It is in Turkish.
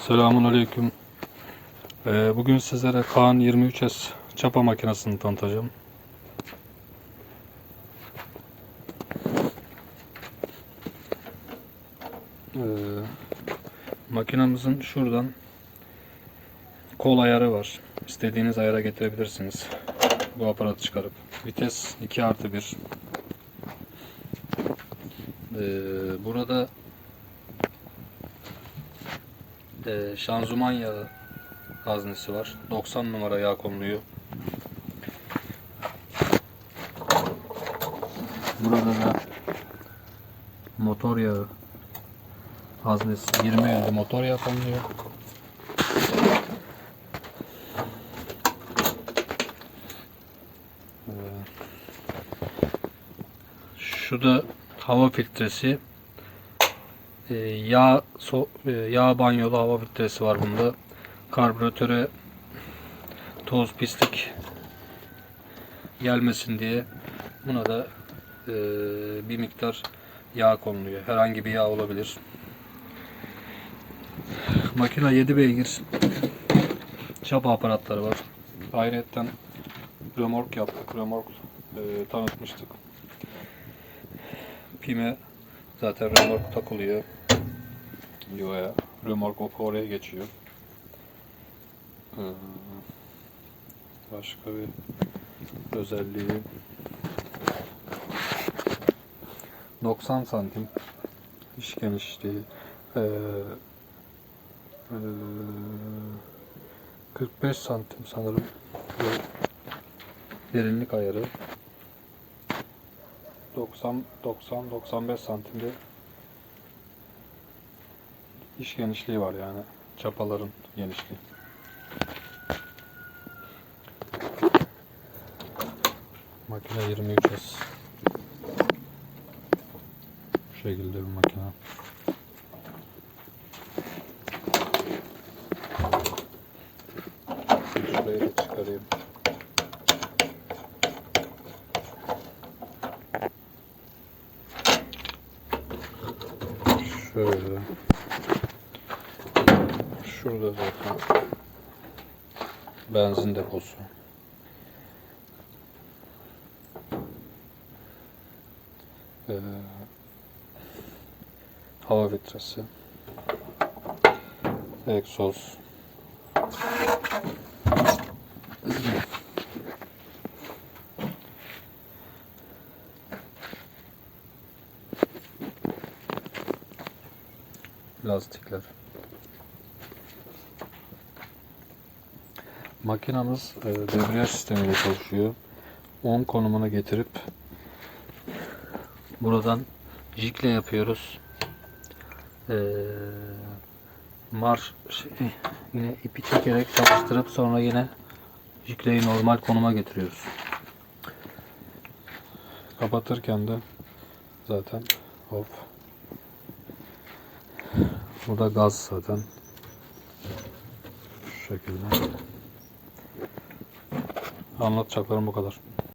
Selamun Aleyküm. Ee, bugün sizlere Kaan 23S çapa makinesini tanıtacağım. Ee, makinamızın şuradan kol ayarı var. İstediğiniz ayara getirebilirsiniz. Bu aparatı çıkarıp. Vites 2 artı 1. Ee, burada e, şanzıman yağı haznesi var. 90 numara yağ konuluyor. Burada da motor yağı haznesi 20 elde motor yağı konuluyor. Ee, Şu da hava filtresi. Ee, yağ so, e, yağ banyolu hava filtresi var bunda. Karbüratöre toz pislik gelmesin diye buna da e, bir miktar yağ konuluyor. Herhangi bir yağ olabilir. Makine 7 beygir çapa aparatları var. Ayrıca römork yaptık. Römork e, tanıtmıştık. Pime zaten römork takılıyor. Yoya. Römork oku oraya geçiyor. Ee, Başka bir özelliği 90 santim iş genişliği ee, ee, 45 santim sanırım derinlik ayarı 90 90 95 santimde iş genişliği var yani çapaların genişliği. Makine 23S. Bu şekilde bir makine. Şurayı çıkarayım. Şöyle. Şurada zaten benzin deposu. Ee, hava filtresi. Egzoz. Lastikler. Makinamız e, debriyaj sistemiyle çalışıyor. 10 konumuna getirip buradan jikle yapıyoruz. Ee, marş şey, yine ipi çekerek çalıştırıp sonra yine jikleyi normal konuma getiriyoruz. Kapatırken de zaten hop bu da gaz zaten şu şekilde anlatacaklarım bu kadar.